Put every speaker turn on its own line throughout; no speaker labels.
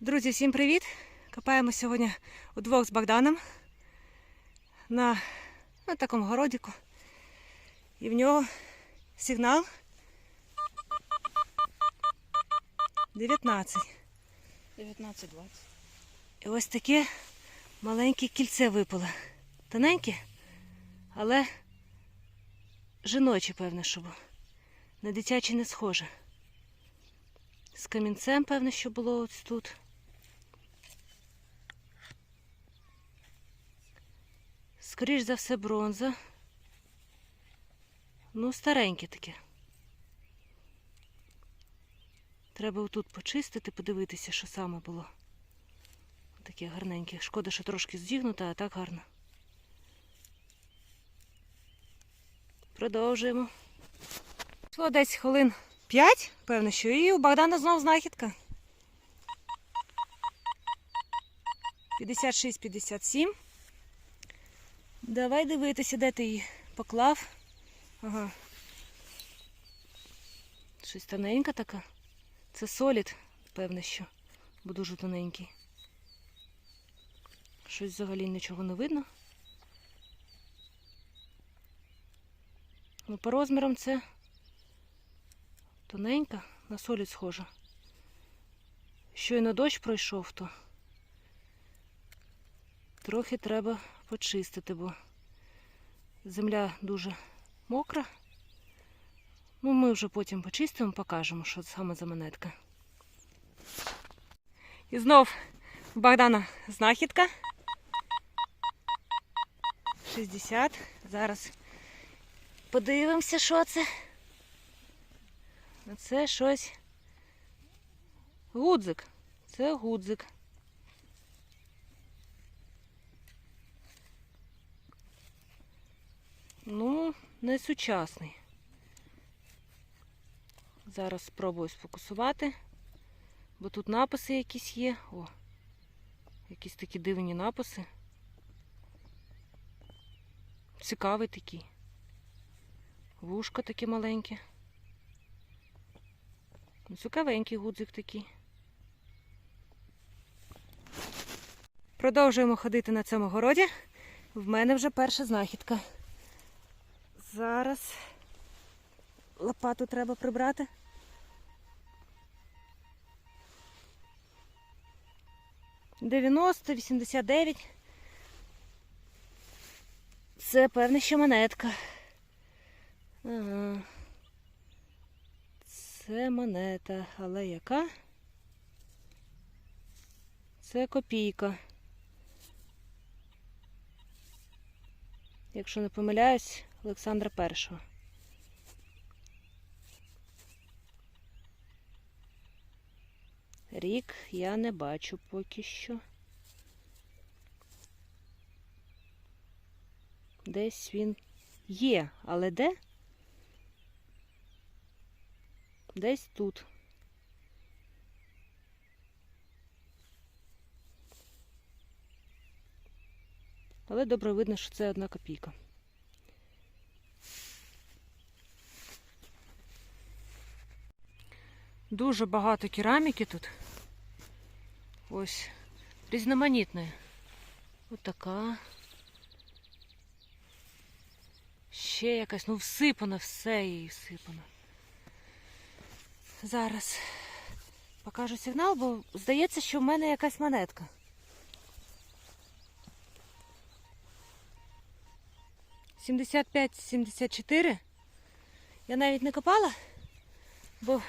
Друзі, всім привіт! Копаємо сьогодні удвох з Богданом на, на такому городику. І в нього сигнал 19.
19-20.
І ось таке маленьке кільце випало. Тоненьке, але жіноче, певне, що було. На дитяче не схоже. З камінцем, певне, що було ось тут. Скоріш за все, бронза. Ну, стареньке таке. Треба отут почистити, подивитися, що саме було. Таке гарненьке. Шкода, що трошки здігнута, а так гарно. Продовжуємо. Пішло десь хвилин 5, певно, що і у Богдана знову знахідка. 56-57. Давай дивитися, де ти її поклав. Ага. Щось тоненька така. Це солід, певне, що, бо дуже тоненький. Щось взагалі нічого не видно. Ну, по розмірам це тоненька, на солід схожа. Щойно дощ пройшов, то трохи треба почистити, бо земля дуже мокра. Ну, ми вже потім почистимо, покажемо, що саме за монетка. І знов Богдана знахідка. 60. Зараз подивимося, що це. Це щось. Гудзик. Це гудзик. Ну, не сучасний. Зараз спробую сфокусувати, бо тут написи якісь є. О, якісь такі дивні написи. Цікавий такий. Вушка таке маленьке. Ну, Цікавенький гудзик такий. Продовжуємо ходити на цьому городі. В мене вже перша знахідка. Зараз лопату треба прибрати. Дев'яносто, вісімдесят дев'ять. Це певне, що монетка. Це монета, але яка? Це копійка. Якщо не помиляюсь, Олександра Першого. Рік я не бачу поки що. Десь він є, але де? Десь тут. Але добре видно, що це одна копійка. Дуже багато кераміки тут. Ось різноманітної. Ось така. Ще якась, ну всипано все її всипано. Зараз покажу сигнал, бо здається, що в мене якась монетка. Сімдесят п'ять, сімдесят чотири. Я навіть не копала, бо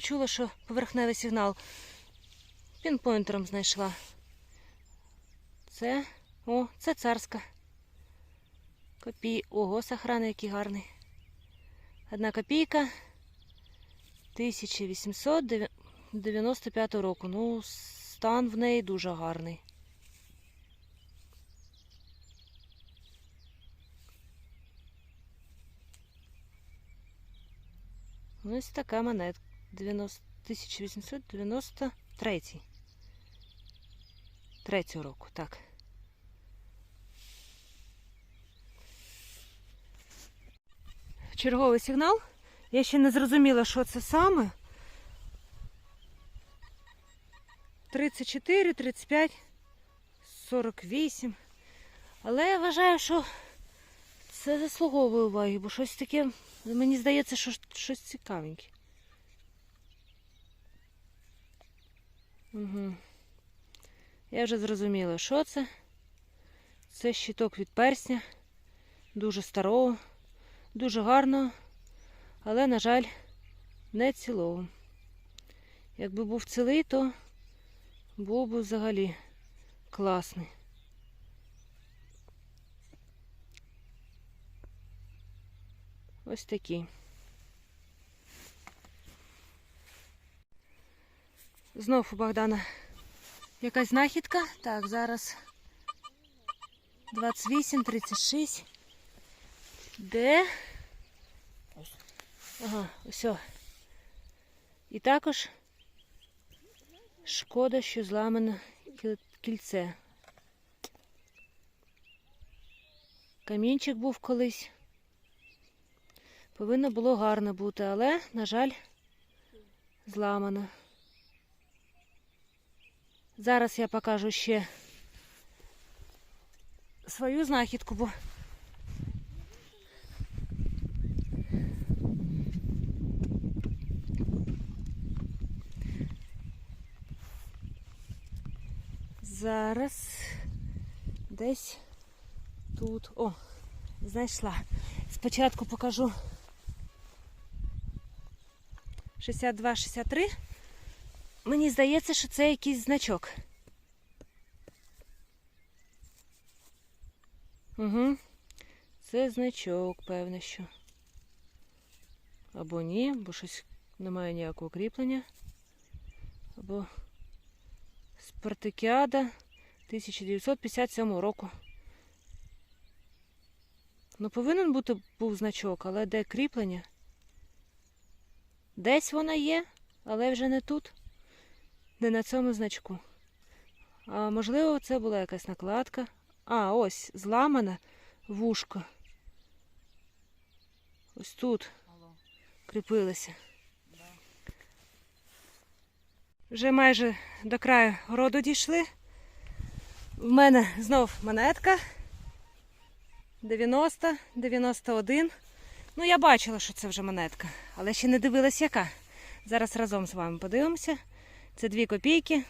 почула, що поверхневий сигнал пінпойнтером знайшла. Це, о, це царська. Копій... Ого, сохрани, який гарний. Одна копійка 1895 року. Ну, стан в неї дуже гарний. Ось така монетка. 90... 1893. Третього року, так. черговий сигнал. Я ще не зрозуміла, що це саме. 34, 35, 48. Але я вважаю, що це заслуговує уваги, бо щось таке, мені здається, що щось цікавеньке. Угу. Я вже зрозуміла, що це. Це щиток від персня. Дуже старого, дуже гарного, але, на жаль, не цілого. Якби був цілий, то був би взагалі класний. Ось такий. Знов у Богдана якась знахідка. Так, зараз 28, 36. Де? Ага, все. І також шкода, що зламане кіл- кільце. Камінчик був колись. Повинно було гарно бути, але, на жаль, зламано. Зараз я покажу ще свою знахідку, бо зараз десь тут. О, знайшла. Спочатку покажу 62-63. Мені здається, що це якийсь значок. Угу. Це значок, певне, що. Або ні, бо щось немає ніякого кріплення. Або Спартакіада 1957 року. Ну, повинен бути був значок, але де кріплення? Десь вона є, але вже не тут, не на цьому значку. А можливо, це була якась накладка. А, ось, зламана вушко. Ось тут кріпилася. Вже майже до краю городу дійшли. В мене знов монетка. 90, 91. Ну, я бачила, що це вже монетка, але ще не дивилась, яка. Зараз разом з вами подивимося. Це 2 копійки.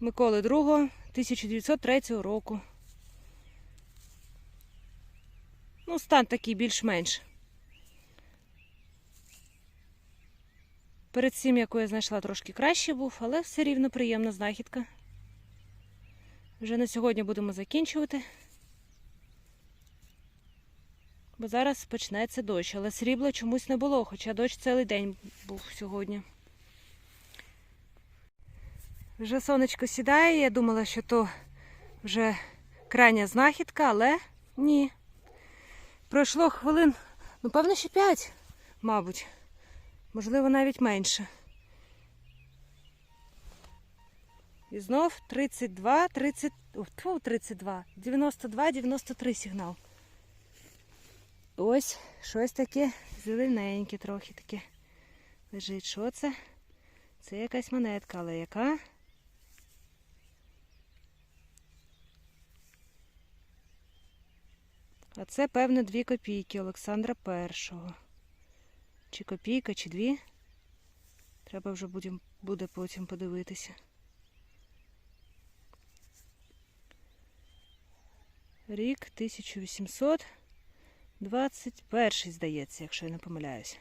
Миколи II 1903 року. Ну, стан такий більш-менш. Перед цим, яку я знайшла, трошки краще був, але все рівно приємна знахідка. Вже на сьогодні будемо закінчувати. Бо зараз почнеться дощ, але срібла чомусь не було, хоча дощ цілий день був сьогодні. Вже сонечко сідає, я думала, що то вже крайня знахідка, але ні. Пройшло хвилин, ну, певно, ще п'ять, мабуть. Можливо, навіть менше. І знов 32, 30, о, 32, 92, 93 сигнал. Ось щось таке зелененьке трохи таке лежить. Що це? Це якась монетка, але яка? А це, певно, дві копійки Олександра Першого. Чи копійка, чи дві. Треба вже будем, буде потім подивитися. Рік 1821, здається, якщо я не помиляюсь.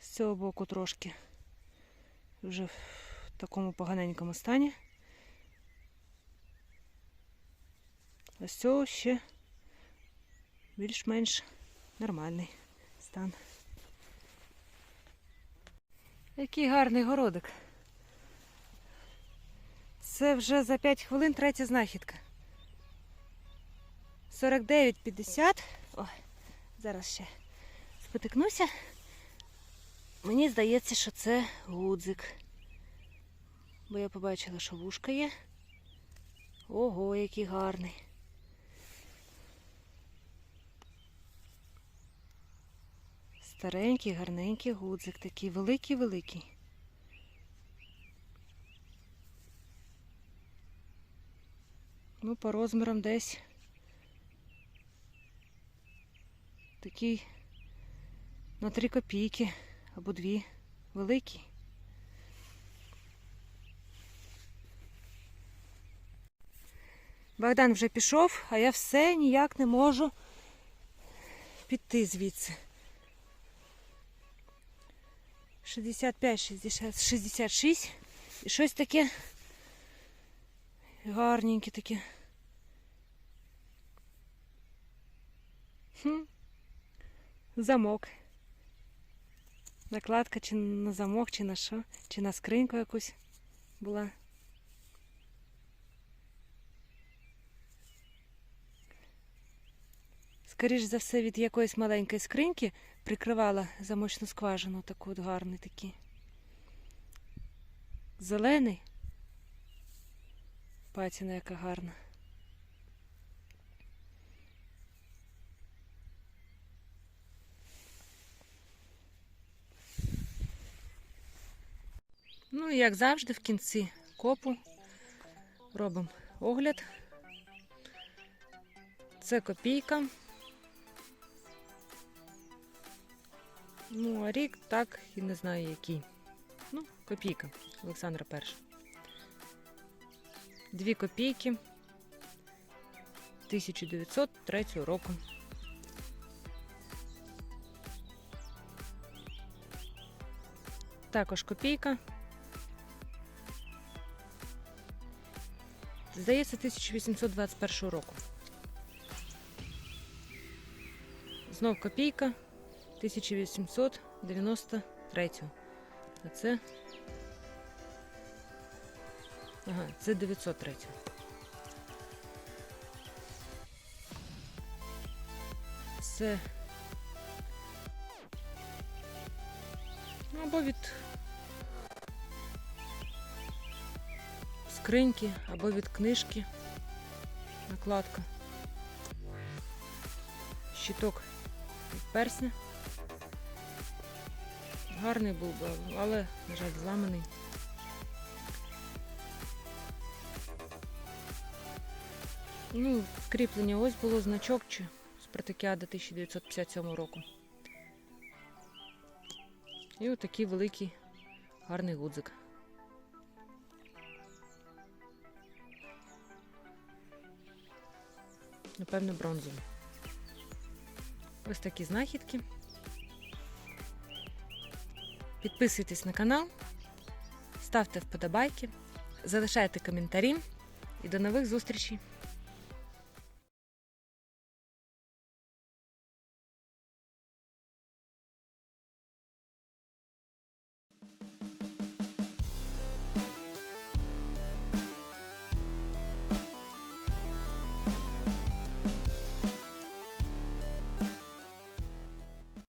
З цього боку трошки вже в такому поганенькому стані. А з цього ще більш-менш нормальний стан. Який гарний городик. Це вже за 5 хвилин третя знахідка. 49,50. Ой, зараз ще спотикнуся. Мені здається, що це гудзик. Бо я побачила, що вушка є. Ого, який гарний. Старенький, гарненький гудзик, такий великий-великий. Ну, по розмірам десь такий на 3 копійки або 2. Великий. Богдан вже пішов, а я все ніяк не можу піти звідси. 65, 60, 66. І щось таке гарненьке таке. Хм. Замок. Накладка чи на замок, чи на що, чи на скриньку якусь була. Скоріш за все, від якоїсь маленької скриньки прикривала замочну скважину таку от гарний такий. Зелений. Патіна яка гарна. Ну і як завжди, в кінці копу робимо огляд. Це копійка. Ну, а рік так і не знаю який. Ну, копійка Олександра Перша. Дві копійки 1903 року. Також копійка. Здається, 1821 року. Знов копійка 1893. А це. Ага, це 903. Це. Ну, або від скриньки, або від книжки. Накладка. Щиток від персня. Гарний був але, на жаль, зламаний. Ну, кріплення ось було значок чи Спартакіада 1957 року. І отакий великий гарний гудзик. Напевно, бронзу. Ось такі знахідки. Підписуйтесь на канал, ставте вподобайки, залишайте коментарі і до нових зустрічей!